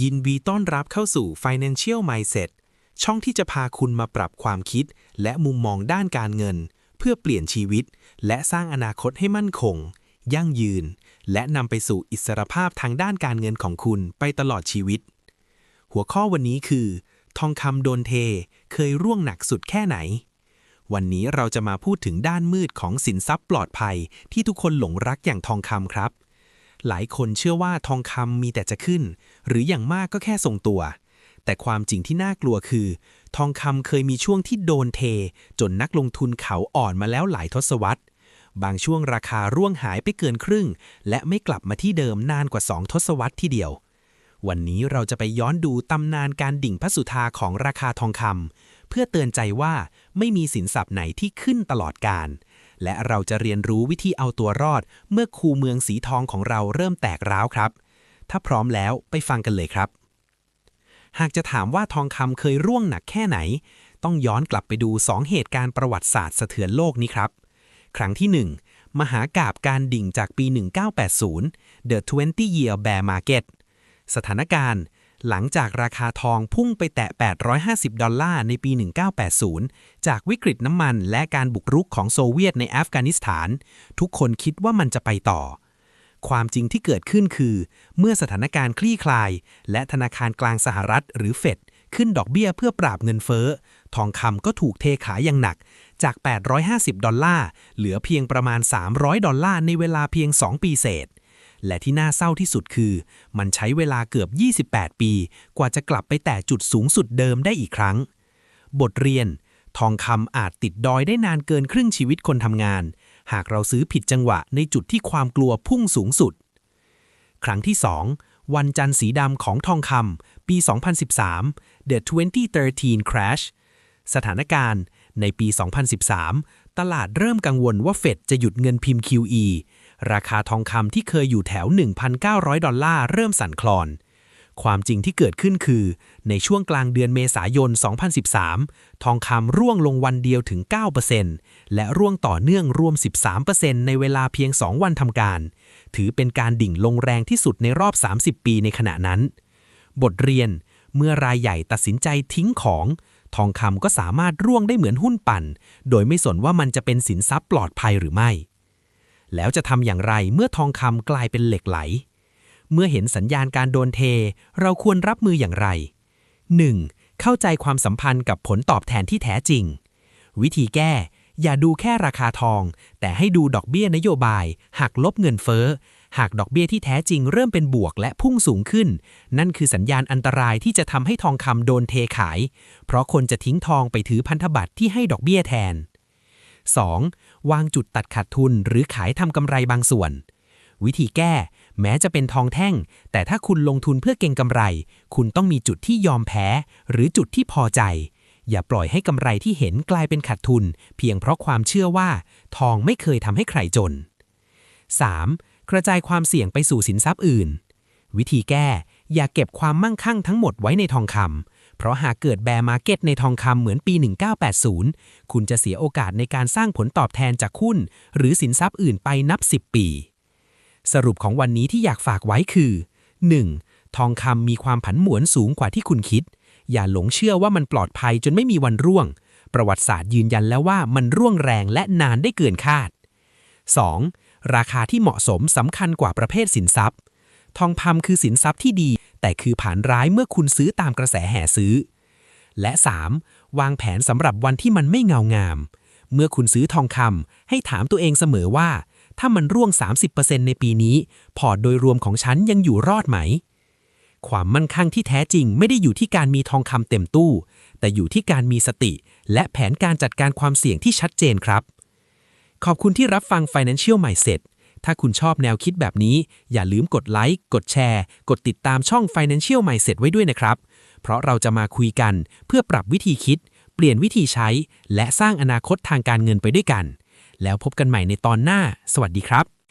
ยินดีต้อนรับเข้าสู่ Financial Mindset ช่องที่จะพาคุณมาปรับความคิด และมุมมองด้านการเงิน เพื่อเปลี่ยนชีวิต และสร้างอนาคตให้มั่นคง ยั่งยืน และนำไปสู่อิสรภาพทางด้านการเงินของคุณไปตลอดชีวิต หัวข้อวันนี้คือ ทองคำโดนเท เคยร่วงหนักสุดแค่ไหน วันนี้เราจะมาพูดถึงด้านมืดของสินทรัพย์ปลอดภัยที่ทุกคนหลงรักอย่างทองคำครับ หลายคนเชื่อว่าทองคำมีแต่จะขึ้น หรืออย่างมากก็แค่ทรงตัว แต่ความจริงที่น่ากลัวคือ ทองคำเคยมีช่วงที่โดนเท จนนักลงทุนเขาอ่อนมาแล้วหลายทศวรรษ บางช่วงราคาร่วงหายไปเกินครึ่ง และไม่กลับมาที่เดิมนานกว่า2ทศวรรษที่เดียว วันนี้เราจะไปย้อนดูตำนานการดิ่งพระสุธาของราคาทองคำเพื่อเตือนใจว่าไม่มีสินทรัพย์ไหนที่ขึ้นตลอดการ และเราจะเรียนรู้วิธีเอาตัวรอด เมื่อคูเมืองสีทองของเราเริ่มแตกร้าวครับ ถ้าพร้อมแล้วไปฟังกันเลยครับ หากจะถามว่าทองคำเคยร่วงหนักแค่ไหน ต้องย้อนกลับไปดู 2 เหตุการณ์ประวัติศาสตร์สะเทือนโลกนี้ครับ ครั้งที่ 1 มหากาบการดิ่งจากปี 1980 The 20 Year Bear Market สถานการณ์ หลังจากราคาทองพุ่งไปแตะ 850 ดอลลาร์ในปี 1980 จากวิกฤตน้ำมันและการบุกรุกของโซเวียตในอัฟกานิสถาน ทุกคนคิดว่ามันจะไปต่อ ความจริงที่เกิดขึ้นคือ เมื่อสถานการณ์คลี่คลาย และธนาคารกลางสหรัฐหรือเฟดขึ้นดอกเบี้ยเพื่อปราบเงินเฟ้อ ทองคำก็ถูกเทขายอย่างหนัก จาก 850 ดอลลาร์ เหลือเพียงประมาณ 300 ดอลลาร์ในเวลาเพียง 2 ปีเศษ และที่น่าเศร้าที่สุดคือ มันใช้เวลาเกือบ 28 ปี กว่าจะกลับไปแต่จุดสูงสุดเดิมได้อีกครั้ง บทเรียน ทองคำอาจติดดอยได้นานเกินครึ่งชีวิตคนทำงาน หากเราซื้อผิดจังหวะในจุดที่ความกลัวพุ่งสูงสุด ครั้งที่ 2 วันจันทร์สีดำของทองคำปี 2013 The 2013 Crash สถานการณ์ ในปี 2013 ตลาดเริ่มกังวลว่าเฟดจะหยุดเงินพิมพ์ QE ราคาทองคำที่เคยอยู่แถว 1,900 ดอลลาร์เริ่มสั่นคลอน ความจริงที่เกิดขึ้นคือ ในช่วงกลางเดือนเมษายน 2013 ทองคำร่วงลงวันเดียวถึง 9%และร่วงต่อเนื่องรวม 13%ในเวลาเพียง 2 วันทำการ ถือเป็นการดิ่งลงแรงที่สุดในรอบ 30 ปีในขณะนั้น บทเรียน เมื่อรายใหญ่ตัดสินใจทิ้งของทองคำก็สามารถร่วงได้เหมือนหุ้นปั่น โดยไม่สนว่ามันจะเป็นสินทรัพย์ปลอดภัยหรือไม่ แล้วจะทำอย่างไรเมื่อทองคำกลายเป็นเหล็กไหล เมื่อเห็นสัญญาณการโดนเท เราควรรับมืออย่างไร 1. เข้าใจความสัมพันธ์กับผลตอบแทนที่แท้จริง วิธีแก้ อย่าดูแค่ราคาทอง แต่ให้ดูดอกเบี้ยนโยบาย หักลบเงินเฟ้อ หากดอกเบี้ยที่แท้จริงเริ่มเป็นบวกและพุ่งสูงขึ้น นั่นคือสัญญาณอันตรายที่จะทำให้ทองคำโดนเทขาย เพราะคนจะทิ้งทองไปถือพันธบัตรที่ให้ดอกเบี้ยแทน 2. วางจุดตัดขาดทุนหรือขายทำกำไรบางส่วน วิธีแก้แม้จะเป็นทองแท่ง แต่ถ้าคุณลงทุนเพื่อเก็งกำไร คุณต้องมีจุดที่ยอมแพ้ หรือจุดที่พอใจ อย่าปล่อยให้กำไรที่เห็นกลายเป็นขาดทุน เพียงเพราะความเชื่อว่า ทองไม่เคยทำให้ใครจน 3. กระจายความเสี่ยงไปสู่สินทรัพย์อื่น วิธีแก้ อย่าเก็บความมั่งคั่งทั้งหมดไว้ในทองคำ เพราะหากเกิดแบร์มาร์เก็ตในทองคำเหมือนปี 1980 คุณจะเสียโอกาสในการสร้างผลตอบแทนจากหุ้น หรือสินทรัพย์อื่นไปนับ 10 ปี สรุปของวันนี้ที่อยากฝากไว้คือ 1. ทองคำมีความผันหมวนสูงกว่าที่คุณคิด อย่าหลงเชื่อว่ามันปลอดภัยจนไม่มีวันร่วง ประวัติศาสตร์ยืนยันแล้วว่ามันร่วงแรงและนานได้เกินคาด 2. ราคาที่เหมาะสมสำคัญกว่าประเภทสินทรัพย์ ทองคำคือสินทรัพย์ที่ดี แต่คือผ่านร้ายเมื่อคุณซื้อตามกระแสแห่ซื้อ และ 3. วางแผนสำหรับวันที่มันไม่เงางาม เมื่อคุณซื้อทองคำให้ถามตัวเองเสมอว่า ถ้ามันร่วง 30%ในปีนี้ พอร์ตโดยรวมของฉันยังอยู่รอดไหม ความมั่นคงที่แท้จริงไม่ได้อยู่ที่การมีทองคำเต็มตู้ แต่อยู่ที่การมีสติ และแผนการจัดการความเสี่ยงที่ชัดเจนครับ ขอบคุณที่รับฟัง Financial Mindset ถ้าคุณชอบแนวคิดแบบนี้ อย่าลืมกดไลค์ กดแชร์ กดติดตามช่อง Financial Mindset ไว้ด้วยนะครับ เพราะเราจะมาคุยกันเพื่อปรับวิธีคิด เปลี่ยนวิธีใช้ และสร้างอนาคตทางการเงินไปด้วยกัน แล้วพบกันใหม่ในตอนหน้า สวัสดีครับ